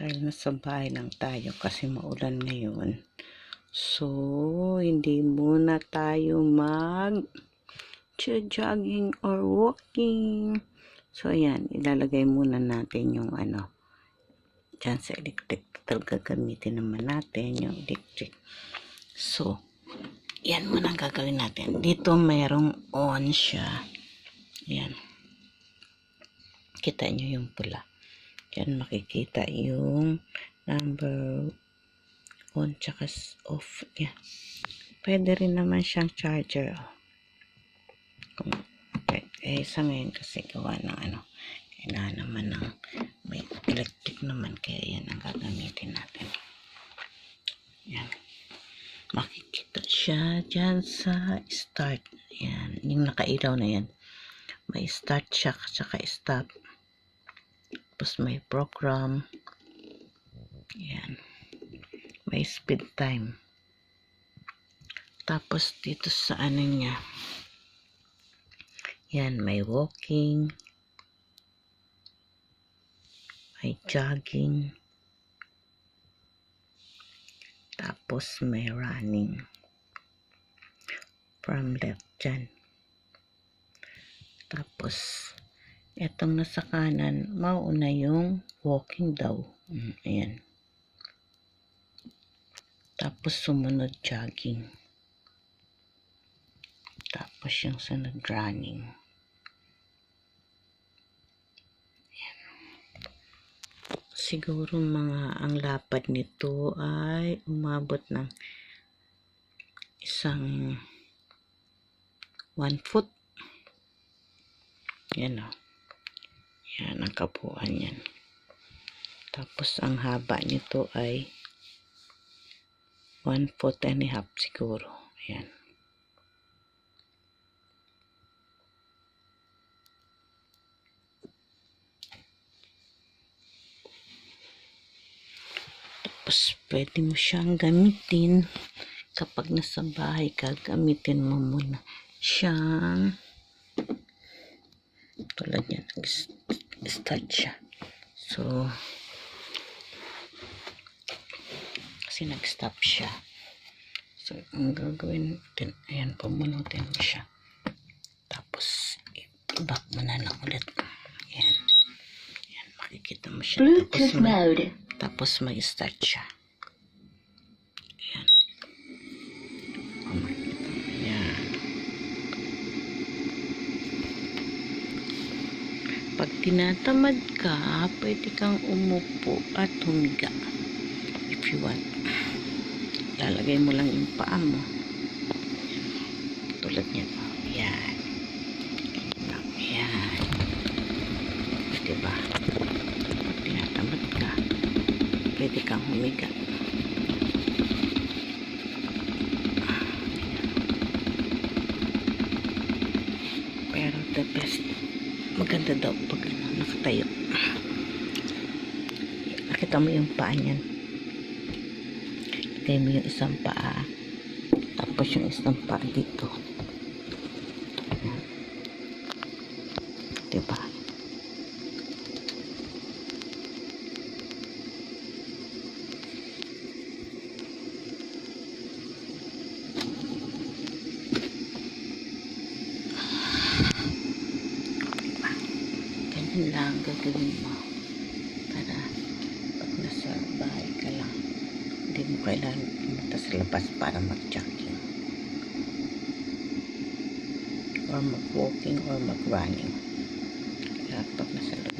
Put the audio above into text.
dahil nasa bahay lang tayo kasi maulan ngayon. So, hindi muna tayo mag jogging or walking. So, ayan, ilalagay muna natin yung ano, dyan sa electric. Talaga gamitin naman natin yung electric. So, yan muna ang gagawin natin. Dito mayroong on siya. Yan. Kita nyo yung pula. Yan makikita yung number on tsaka off niya. Pwede rin naman siyang charger. Kung, okay. Eh, sa ngayon kasi gawa ng ano, kailangan naman ng may electric naman kaya yan ang gagamitin natin. Yan. Makikita siya dyan sa start. Yan. Yung nakailaw na yan. May start siya tsaka stop. Tapos may program. Yan. May speed time. Tapos dito sa ano niya. Yan, may walking. May jogging. Tapos may running. From left dyan. Tapos, etong nasa kanan, mauna yung walking daw. Mm, ayan. Tapos sumunod jogging. Tapos yung sunod running. Ayan. Siguro mga ang lapad nito ay umabot ng isang one foot. Yan o. Yan ang kabuuan yan. Tapos ang haba nito ay one foot and a half siguro. Ayan. Tapos pwede mo siyang gamitin kapag nasa bahay ka, gamitin mo muna siyang tulad yan, nag-start siya. So, kasi nag-stop siya. So, ang gagawin natin, ayan, pamunutin mo siya. Tapos, i-back mo na lang ulit. Ayan. Ayan, makikita mo siya. Tapos, Bluetooth may, mode. tapos mag-start siya. Ayan. O, makikita mo. Ayan. Pag tinatamad ka, pwede kang umupo at humiga. If you want. Lalagay mo lang yung paa mo. Tulad niya. Ayan. Ganyan lang. Ayan. Diba? Tinatamad ka, pwede kang humiga. Pero the best, maganda daw pag nakatayo. Nakita mo yung paa niyan. Lagay mo yung isang paa. Tapos yung isang paa dito. Diba? Ganyan lang gagawin mo. Para pag nasa bahay ka lang, hindi mo kailangan pumunta sa labas para mag-jogging. Or mag-walking or mag-running. Kaya pag nasa ng